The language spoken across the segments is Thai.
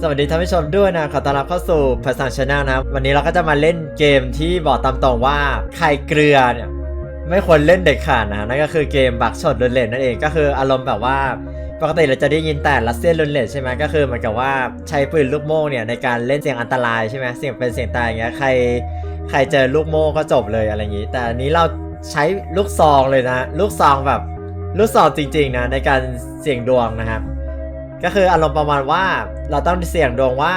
สวัสดีท่านผู้ชมด้วยนะขอต้อนรับเข้าสู่ภาษาชาแนลนะครับ วันนี้เราก็จะมาเล่นเกมที่บอกตามตรงว่าใครเกลือเนี่ยไม่ควรเล่นเด็ดขาดนะนั่นก็คือเกมบักช็อตรุนเลนนั่นเองก็คืออารมณ์แบบว่าปกติเราจะได้ยินแต่รัสเซียนรุนเลนใช่ไหมก็คือเหมือนกับว่าใช้ปืนลูกโม่เนี่ยในการเล่นเสียงอันตรายใช่ไหมเสียงเป็นเสียงตายอย่างเงี้ยใครใครเจอลูกโม่ก็จบเลยอะไรอย่างงี้ แต่อันนี้เราใช้ลูกซองเลยนะ ลูกซองแบบลูกซองจริง ๆนะในการเสี่ยงดวงนะครับ ก็คืออารมณ์ประมาณว่าเราต้องเสี่ยงดวงว่า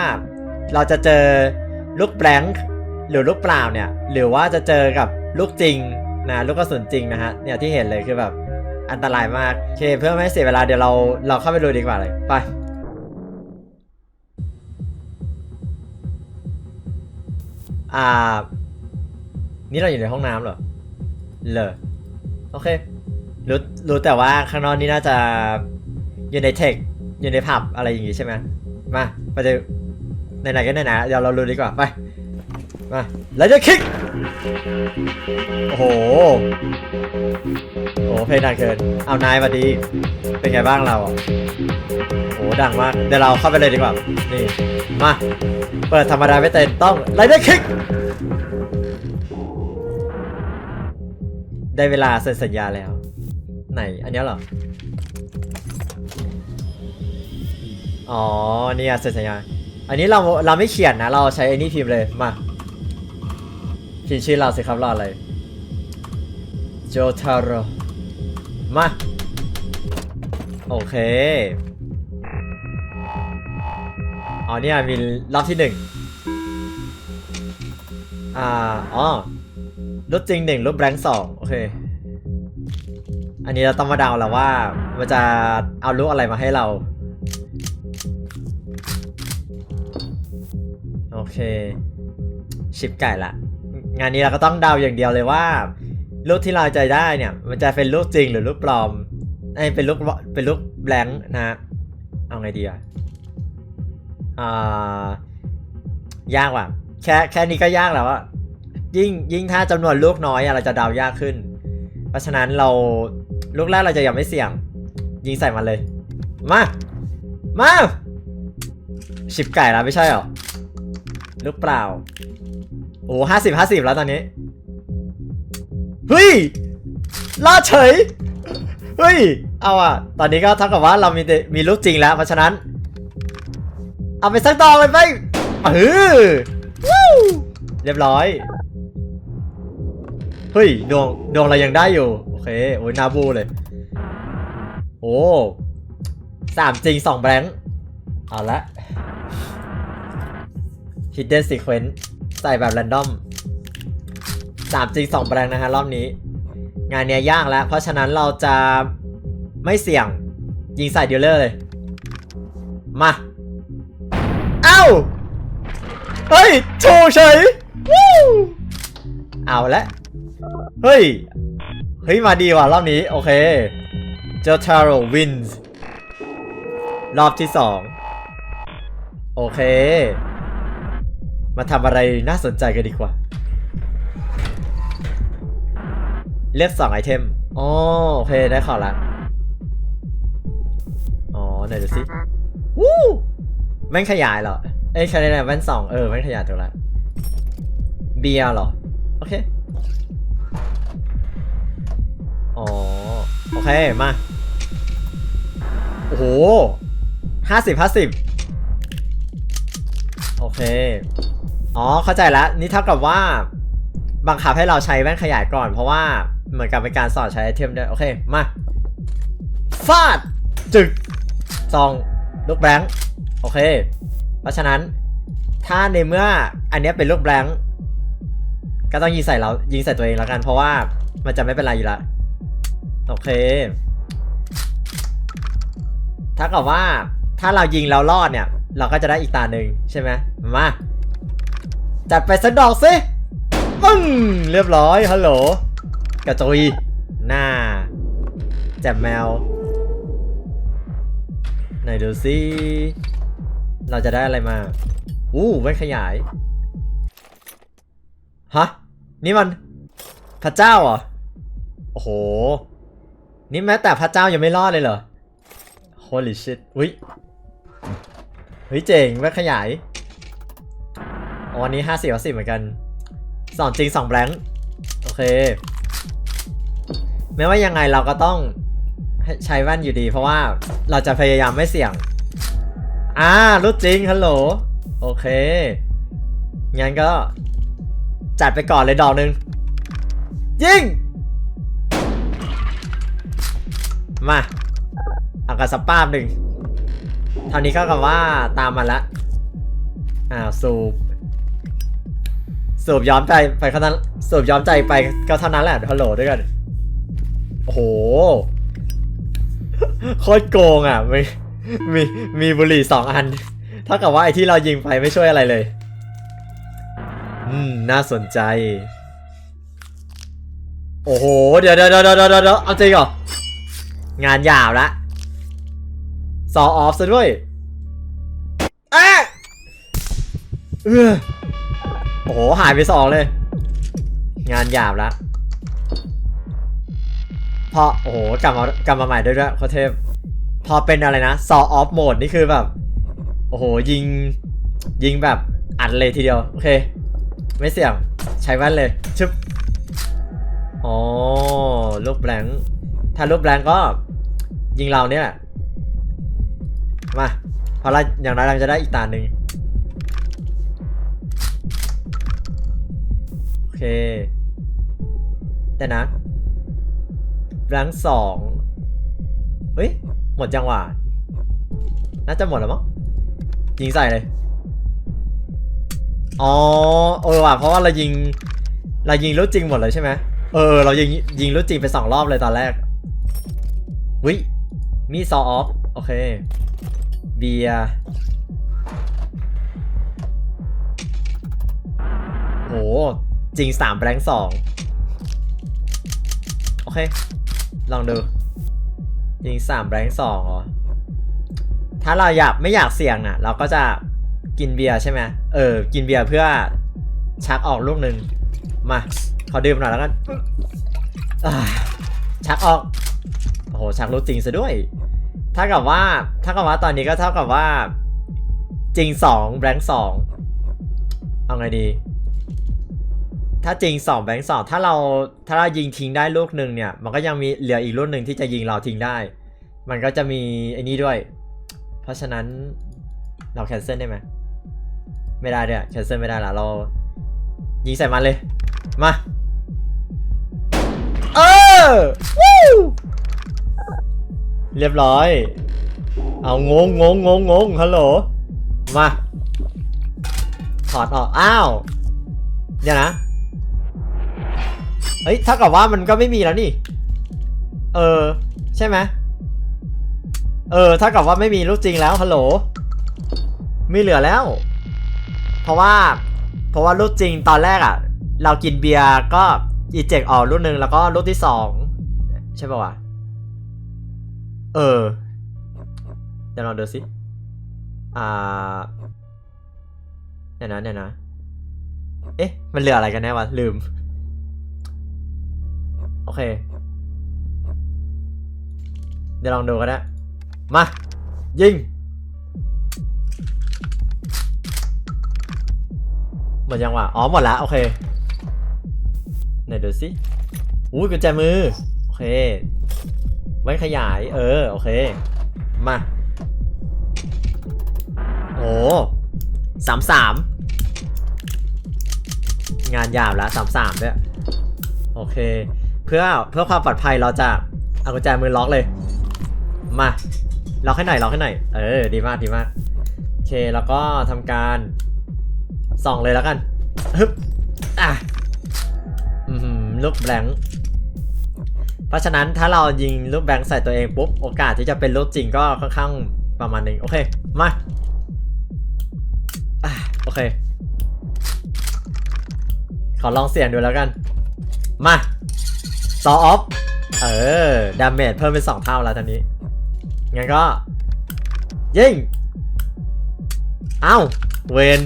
เราจะเจอลูกแบงค์หรือลูกเปล่าเนี่ย หรือว่าจะเจอกับลูกจริงนะลูกกระสุนจริงนะฮะเนี่ยที่เห็นเลยคือแบบอันตรายมากโอเคเพื่อไม่ให้เสียเวลาเดี๋ยวเราเราเข้าไปดูดีกว่าเลยไปอ่า นี่เราอยู่ในห้องน้ำเหรอเลยโอเครู้รู้แต่ว่าข้างนอกนี่น่าจะอยู่ในเทค อยู่ในผับอะไรอย่างงี้ใช่ไหมมาไปจอไหนๆก็ไหนๆเดี๋ยวเรารู้ดีกว่าไปมาแล้วจะคิกโอ้โหโอ้โหเพลงดังเกินเอานายมาดี เป็นไงบ้างเราอะโอ้โหดังมากเดี๋ยวเราเข้าไปเลยดีกว่านี่มาเปิดธรรมดาไม่เต้นต้องไรเดอร์คิกได้เวลาเซ็นสัญญาแล้ว ไหนอันนี้เหรอ อ๋อเนี่ยเซ็นสัญญาอันนี้เราเราไม่เขียนนะ เราใช้ไอ้นี่พิมพ์เลยมาเขียนชื่อเราสิครับรออะไรโจทาโรมา โอเคอ๋อเนี่ยมีรอบที่หนึ่งอ่าอ๋อรูปจริงหนึ่งรูปแบงค์สองโอเค อันนี้เราต้องมาเดาแล้วว่า มันจะเอารูปอะไรมาให้เรา เค ชิปไก่ละ งานนี้เราก็ต้องเดาอย่างเดียวเลยว่า รูปที่เราจะได้เนี่ย มันจะเป็นรูปจริงหรือรูปปลอมไอ้เป็นรูปเป็นรูปแบงค์นะ เอาไงดีอะอ่ายากว่ะ แค่แค่นี้ก็ยากแล้วอะยิ่งยิ่งถ้าจำนวนลูกน้อยอะเราจะเดายากขึ้น เพราะฉะนั้นเราลูกแรกเราจะยังไม่เสี่ยง ยิงใส่มันเลย มา มา ชิปไก่แล้วไม่ใช่หรอ ลูกเปล่า โอ้ห้าสิบห้าสิบแล้วตอนนี้ เฮ้ยรอดเฉย เฮ้ย เอาอะตอนนี้ก็เท่ากับว่าเรามีมีลูกจริงแล้ว เพราะฉะนั้น เอาไปสักดอกเลยไปเออเรียบร้อย เฮ้ย ดวงดวงเรายังได้อยู่ โอเค โอ้ยนาบูเลย โอ้สามจริงสองแบงค์เอาละ Hidden Sequence ใส่แบบ Random สามจริงสองแบงนะฮะรอบนี้ งานเนี้ยยากแล้ว เพราะฉะนั้นเราจะไม่เสี่ยง ยิงใส่เดีลเลอร์เลย มา เอ้า เฮ้ยถูกเฉยวู้เอาละ เฮ้ย เฮ้ย มาดีว่ะรอบนี้ โอเคเจอทาโร่วินส์รอบที่สอง โอเค มาทำอะไรน่าสนใจกันดีกว่า เลือกสองไอเทมอ๋อโอเคได้ข่าวละอ๋อไหนดูสิวู้แม่งขยายเหรอ เอ้ยใช่ไหมแว่นสองเออแม่งขยายตัวละเบียร์เหรอ โอเค อ๋อ โอเค มา โอ้โหห้าสิบห้าสิบโอเค อ๋อเข้าใจแล้วนี่เท่ากับว่าบังคับให้เราใช้แว่นขยายก่อน เพราะว่าเหมือนกับเป็นการสอนใช้ไอเทมด้วยโอเคมาฟาดจึกซองลูกแบงค์โอเค เพราะฉะนั้นถ้าในเมื่ออันนี้เป็นลูกแบงค์ก็ต้องยิงใส่เรายิงใส่ตัวเองแล้วกัน เพราะว่ามันจะไม่เป็นไรอยู่ละโอเค ถ้ากับว่าถ้าเรายิงแล้วรอดเนี่ย เราก็จะได้อีกตาหนึ่งใช่ไหมมา จัดไปสักดอกสิปึ้งเรียบร้อยฮัลโหลกระจุยหน้าแจ่มแมวไหนดูสิเราจะได้อะไรมาอู้แว่นขยายฮะนี่มันพระเจ้าเหรอโอ้โห นี่แม้แต่พระเจ้ายังไม่รอดเลยเหรอ holy shit อุ้ยเฮ้ยเจ๋งแว่นขยาย อ๋ออันนี้ห้าสิบสิบเหมือนกันสองจริงสองแบงค์โอเคไม่ว่ายังไงเราก็ต้องให้ใช้แว่นอยู่ดี เพราะว่าเราจะพยายามไม่เสี่ยง อ่ารู้จริงฮัลโหลโอเค งั้นก็ จัดไปก่อนเลยดอกหนึ่งยิง มาเอากระสปาบหนึ่งเท่านี้ก็กับว่าตามมาละอ้าวสูบ สูบย้อมใจไปเท่านั้นสูบย้อมใจไปก็เท่านั้นแหละฮัลโหลด้วยกันโอ้โหโคตรโกงอะมีมีมีบุหรี่สองอันเท่ากับว่าไอ้ที่เรายิงไปไม่ช่วยอะไรเลย อืม น่าสนใจ โอ้โห เดี๋ยวเดี๋ยวเดี๋ยวเดี๋ยวเอาจริงเหรองานยาบละซอออฟซะด้วยอะเออ อ้โห หายไปสองเลย งานหยาบละพอโอ้โหกลับมากลับมาใหม่ด้วยด้วยโคเทพพอเป็นอะไรนะซอออฟโหมดนี่คือแบบ โอ้โห ยิง ยิงแบบอัดเลยทีเดียว โอเค ไม่เสี่ยง ใช้แว่นเลยชึบอ๋อลูกแบงค์ถ้าลูกแบงค์ก็ ยิงเราเนี่ยแหละมาพราะเราอย่างไรเราจะได้อีกตาหนึ่ง เคแต่นะแบงค์สองเฮ้ย หมดจังหวะ น่าจะหมดแล้วมั้งยิงใส่เลย อ๋อเออว่ะเพราะว่าเรายิง เรายิงรู้จริงหมดเลยใช่ไหมเออ เรายิงยิงรู้จริงไปสองรอบเลยตอนแรกวิมีซอออฟโอเค เบียร์โห จริงสามแบงค์สองโอเค ลองดู จริงสามแบงค์สองเหรอ ถ้าเราอยากไม่อยากเสี่ยงน่ะ เราก็จะกินเบียร์ใช่ไหมเออ กินเบียร์เพื่อชักออกลูกหนึ่งมา ขอดื่มหน่อยแล้วกันชักออกโอ้โหชักรู้จริงซะด้วยถ้ากับว่าถ้ากับว่าตอนนี้ก็เท่ากับว่า จริงสองแบงค์สองเอาไงดี ถ้าจริงสองแบงค์สองถ้าเราถ้าเรายิงทิ้งได้ลูกหนึ่งเนี่ย มันก็ยังมีเหลืออีกลูกหนึ่งที่จะยิงเราทิ้งได้ มันก็จะมีไอ้นี้ด้วย เพราะฉะนั้นเราแคนเซิลได้ไหมไม่ได้เดี๋ยแคนเซิลไม่ได้ละเรา ยิงใส่มันเลย มาเออวู้เรียบร้อย เอางงงงงงงฮัลโหลมาถอดออกอ้าว เดี๋ยวนะ เฮ้ยถ้ากับว่ามันก็ไม่มีแล้วนี่ เออ ใช่ไหมเออถ้ากับว่าไม่มีลูกจริงแล้วฮัลโหลไม่เหลือแล้ว เพราะว่า เพราะว่าลูกจริงตอนแรกอะ่ะ เรากินเบียร์ก็อีเจกออกลูกหนึ่งแล้วก็ลูกที่สองใช่ป่าวะเออเดี๋ยวลองดูสิอ่าเนี่ยวนะเนี่ยวนะ เอ๊ะ มันเหลืออะไรกันแน่วะลืม โอเค เดี๋ยวลองดูกันนะ มา ยิง หมดยังวะอ๋อ หมดละโอเคไหนดูสิอุ้ยกุญแจมือ โอเค ไว้ขยาย เออ โอเค มา โอ้สามสามงานหยาบแล้วสามสามด้วยโอเค เพื่อเพื่อความปลอดภัยเราจะเอากุญแจมือล็อกเลย มาล็อกให้หน่อยล็อกให้หน่อยเออดีมากดีมากโอเคแล้วก็ทำการส่องเลยแล้วกันฮึบอะอืมลูกแบงค์เพราะฉะนั้นถ้าเรายิงลูกแบงค์ใส่ตัวเองปุ๊บโอกาสที่จะเป็นลูกจริงก็ค่อนข้างประมาณนึงโอเคมาโอเค ขอลองเสี่ยงดูแล้วกัน มา ซอออฟเออ ดาเมจเพิ่มเป็นสองเท่าแล้วตอนนี้ งั้นก็ ยิง เอ้า เวน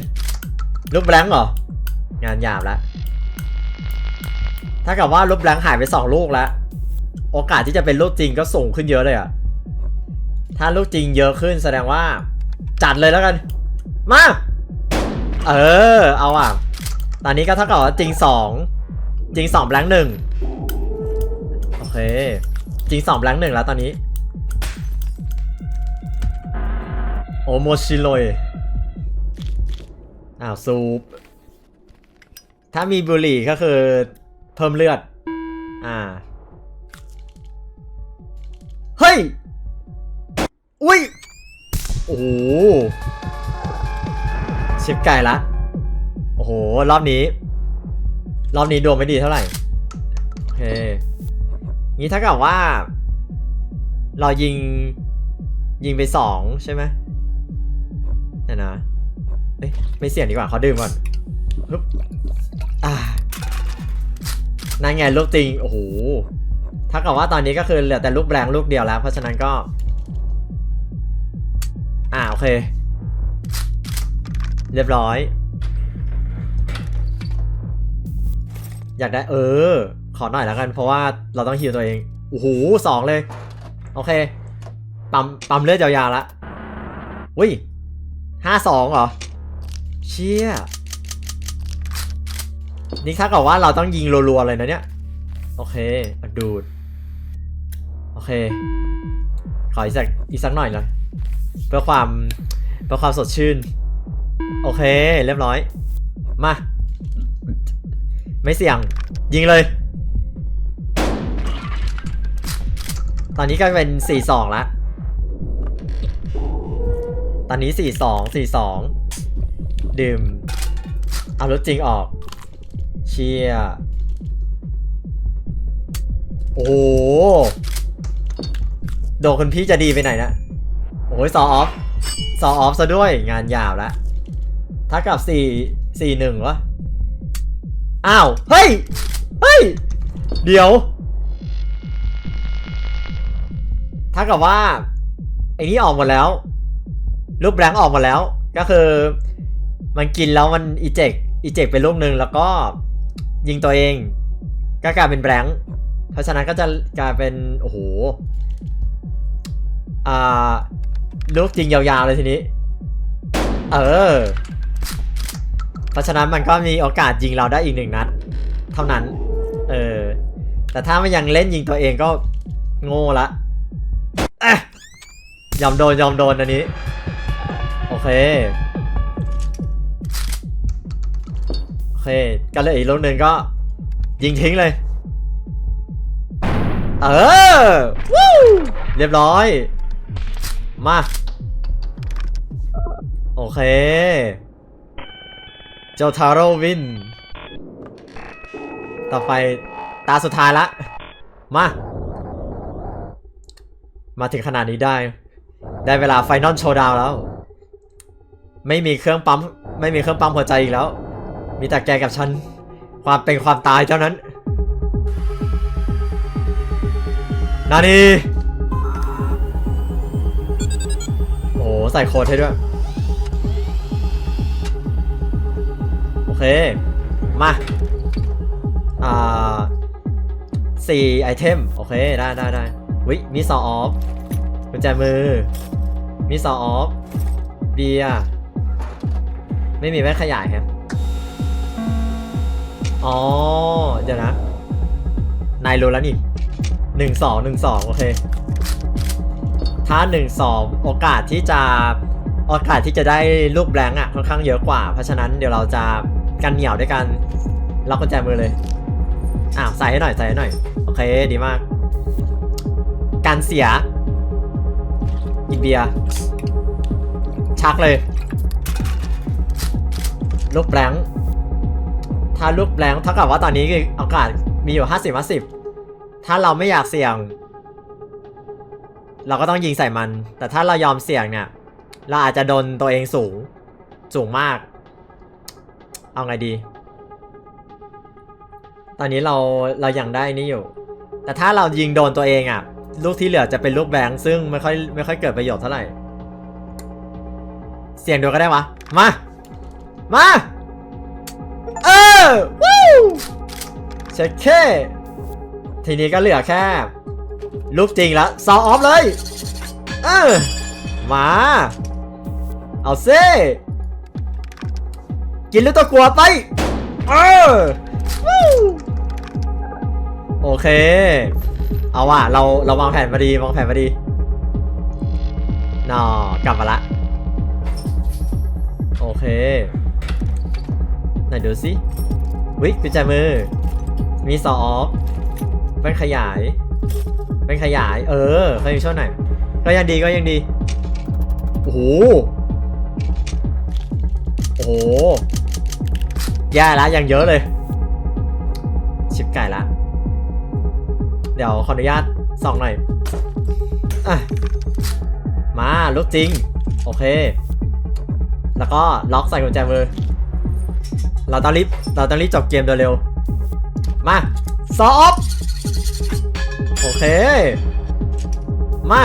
ลูกแบงค์เหรอ งานหยาบแล้ว ถ้ากับว่าลูกแบงค์หายไปสองลูกแล้ว โอกาสที่จะเป็นลูกจริงก็สูงขึ้นเยอะเลยอะถ้าลูกจริงเยอะขึ้นแสดงว่า จัดเลยแล้วกัน มา เออ เอาอะ ตอนนี้ก็เท่ากับว่าจริงสองจริงสองแบงค์หนึ่ง เค จริงสองแบงค์หนึ่งแล้วตอนนี้ โอโมชิโรยอ้าวซูป ถ้ามีบุหรี่ก็คือ เพิ่มเลือด อ่า เฮ้ย อุ้ย โอ้โหชิปไก่ละ โอ้โห รอบนี้ รอบนี้ดวงไม่ดีเท่าไหร่ โอเค งี้ถ้ากับว่า เรายิงยิงไปสองใช่ไหมเดี๋ยนะเอ้ยไม่เสี่ยงดีกว่าเขาดื่มก่อนฮึบอ่านั่นไงลูกจริงโอ้โหถ้ากับว่าตอนนี้ก็คือเหลือแต่ลูกแรงลูกเดียวแล้ว เพราะฉะนั้นก็ อ่าโอเค เรียบร้อย อยากได้เออ ขอหน่อยแล้วกัน เพราะว่าเราต้องฮิวตัวเองโอ้โหสองเลย โอเค ปั๊มปั๊มเลือดยาวๆละอุ้ยห้าสองเหรอ เชี่ย นี่ถ้ากับว่าเราต้องยิงรัวๆเลยนะเนี่ย โอเคอดูด โอเค ขออีกสักอีกสักหน่อยเลยเพื่อความเพื่อความสดชื่น โอเค เรียบร้อย มา ไม่เสี่ยง ยิงเลย ตอนนี้ก็เป็น4-2แล้วตอนนี้4-2 4-2ดื่ม เอารถจริงออก เชียโอ้โหโดนคนพี่จะดีไปไหนนะ โอ้ยซอออฟซอออฟซะด้วยงานยาวล้วถ้ากับสี่สี่หนึ่งวะ อ้าว เฮ้ย เฮ้ย เดี๋ยว ถ้ากับว่าไอ้นี่ออกหมดแล้ว รูปแบงค์ออกหมดแล้ว ก็คือ มันกินแล้วมันอีเจกอีเจกเป็นลูกหนึ่งแล้วก็ยิงตัวเอง ก็กลายเป็นแบงค์เพราะฉะนั้นก็จะกลายเป็นโอ้โหอ่าลูกจริงยาวๆเลยทีนี้ เออ เพราะฉะนั้นมันก็มีโอกาสยิงเราได้อีกหนึ่งนัด เท่านั้น เออ แต่ถ้ามันยังเล่นยิงตัวเองก็โง่ละ ยอมโดนยอมโดนอันนี้ โอเค โอเคก็เลยอีกลูกหนึ่งก็ ยิงทิ้งเลย เออวู้เรียบร้อย มา โอเค เจ้าทาโร่วิน ต่อไปตาสุดท้ายละ มา มาถึงขนาดนี้ได้ ได้เวลาไฟนอลโชว์ดาวแล้ว ไม่มีเครื่องปั๊ม ไม่มีเครื่องปั๊มหัวใจอีกแล้ว มีแต่แกกับฉัน ความเป็นความตายเท่านั้น นานีโอ้ใส่โค้ดให้ด้วย โอเค มา อ่าสี่ไอเทม โอเค ได้ได้ได้วิมีซอออฟ กุญแจมือ มีซอออฟเบียร์ไม่มีแว่นขยายครับ อ๋อ เดี๋ยวนะ นายรู้แล้วนี่หนึ่งสองหนึ่งสองโอเค ถ้าหนึ่งสองโอกาสที่จะโอกาสที่จะได้ลูกแบงค์อะค่อนข้างเยอะกว่า เพราะฉะนั้นเดี๋ยวเราจะกันเหนียวด้วยกันล็อกกุญแจมือเลยอ้าใส่ให้หน่อยใส่ให้หน่อย โอเคดีมาก การเสีย กินเบียร์ชักเลยลูกแบงค์ถ้าลูกแบงค์เท่ากับว่าตอนนี้คือโอกาสมีอยู่ห้าสิบห้าสิบถ้าเราไม่อยากเสี่ยง เราก็ต้องยิงใส่มัน แต่ถ้าเรายอมเสี่ยงเนี่ย เราอาจจะโดนตัวเองสูง สูงมาก เอาไงดี ตอนนี้เราเรายังได้นี่อยู่ แต่ถ้าเรายิงโดนตัวเองอะ่ะ ลูกที่เหลือจะเป็นลูกแบงค์ซึ่งไม่ค่อยไม่ค่อยเกิดประโยชน์เท่าไหร่ เสี่ยงดูก็ได้วะ มา มา เออวู้เช็คเคทีนี้ก็เหลือแค่ ลูกจริงแล้วซอออฟเลย เออ มา เอาซิกินลูกตัวกลัวไป เออวู้โอเค เอาว่ะเราเราวางแผนมาดีวางแผนมาดีนอกลับมาละ โอเคไหนดูสิวิกุญแจมือ มีสออฟเป็นขยาย เป็นขยาย เออเคยมีช่วงไหน ก็ยังดีก็ยังดี โอ้โห โอ้โหแย่ละยังเยอะเลย ชิบไก่ละ เดี๋ยวขออนุญาตส่องหน่อยอะมาลุกจริง โอเค แล้วก็ล็อกใส่กุญแจมือ เราต้องรีบเราต้องรีบจบเกมโดยเร็ว มาซอฟโอเค มา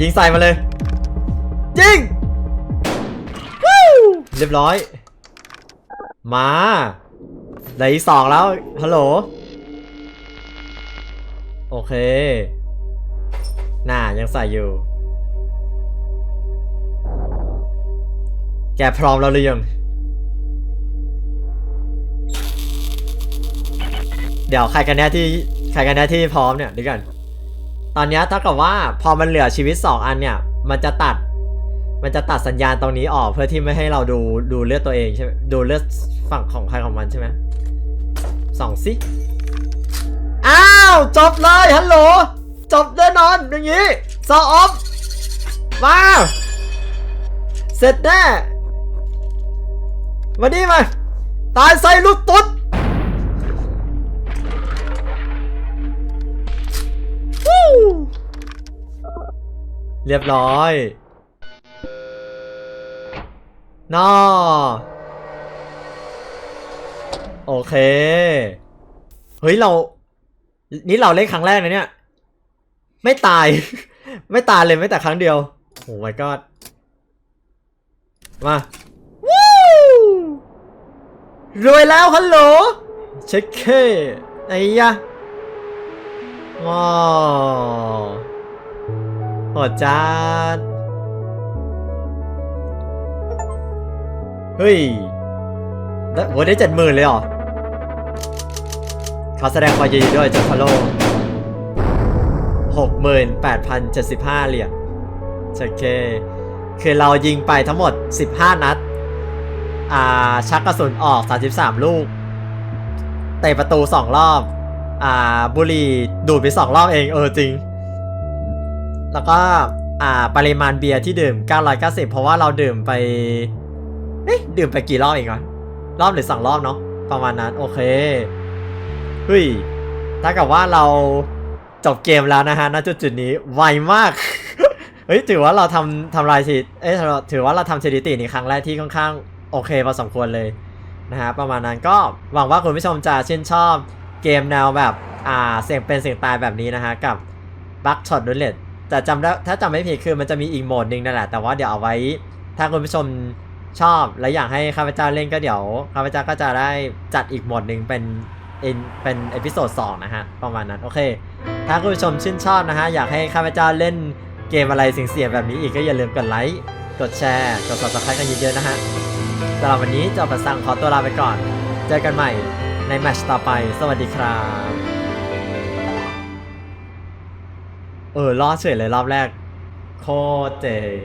ยิงใส่มาเลย ยิงวู้เรียบร้อย มาเหลืออีกสองแล้วฮัลโหล โอเคน่ายังใส่อยู่ แกพร้อมแล้วหรือยัง เดี๋ยวใครกันแน่ที่ใครกันแน่ที่พร้อมเนี่ยดียวกัน ตอนนี้ยเท่ากับว่าพอมันเหลือชีวิต 2 อันเนี่ย มันจะตัด มันจะตัดสัญญาณตรงนี้ออกเพื่อที่ไม่ให้เราดูดูเลือดตัวเองใช่ไหมดูเลือดฝั่งของใครของมันใช่ไหมสองสิ อ้าวจบเลยฮัลโหลจบแน่นอนอย่างนี้ซออฟมาเสร็จแน่มานี่มาตายใส่ลูกตุ๊ดเรียบร้อยนอโอเค เฮ้ย เรา นี่เราเล่นครั้งแรกนะเนี่ย ไม่ตาย ไม่ตายเลยไม่แต่ครั้งเดียว โอ้ my god มาวู้รวยแล้วฮัลโหลเช็คเคไอ้ยะว้าวโหดจัดเฮ้ยได้โหได้เจ็ดหมื่นเลยเหรอ ขอแสดงความยินดีด้วยเจ้าพะโลหกหมื่นแปดพันเจ็ดสิบห้าเหรียญโอเค คือเรายิงไปทั้งหมด 15 นัด อ่า ชักกระสุนออก 33 ลูก เตะประตู 2 รอบ อ่า บุหรี่ดูดไป 2 รอบเอง เออจริง แล้วก็ อ่า ปริมาณเบียร์ที่ดื่ม 990 เพราะว่าเราดื่มไป เอ๊ะ ดื่มไปกี่รอบเองวะรอบหรือ 2 รอบเนาะ ประมาณนั้น โอเค เฮ้ยถ้ากับว่าเราจบเกมแล้วนะฮะ ณ จุดจุดนี้ไวมาก เฮ้ย ถือว่าเราทำทำลายสถิติเอ้ยถือถือว่าเราทำสถิติในครั้งแรกที่ค่อนข้างโอเคพอสมควรเลยนะฮะ ประมาณนั้นก็หวังว่าคุณผู้ชมจะชื่นชอบเกมแนวแบบ อ่า เสียงเป็นเสียงตายแบบนี้นะฮะ กับบัคช็อตดูเลตแต่จำได้ถ้าจำไม่ผิดคือมันจะมีอีกโหมดหนึ่งนั่นแหละ แต่ว่าเดี๋ยวเอาไว้ ถ้าคุณผู้ชมชอบและอยากให้ข้าพเจ้าเล่นก็เดี๋ยวข้าพเจ้าก็จะได้จัดอีกโหมดหนึ่งเป็น เป็นเอพิโซดสองนะฮะ ประมาณนั้น โอเค ถ้าคุณผู้ชมชื่นชอบนะฮะ อยากให้ข้าพเจ้าเล่นเกมอะไรเสียงๆแบบนี้อีกก็อย่าลืมกดไลค์ กดแชร์ กด subscribe กันเยอะๆนะฮะสำหรับวันนี้จอประสังขอตัวลาไปก่อน เจอกันใหม่ในแมตช์ต่อไป สวัสดีครับ เออรอดเฉยเลยรอบแรก โคตรเจ๋ง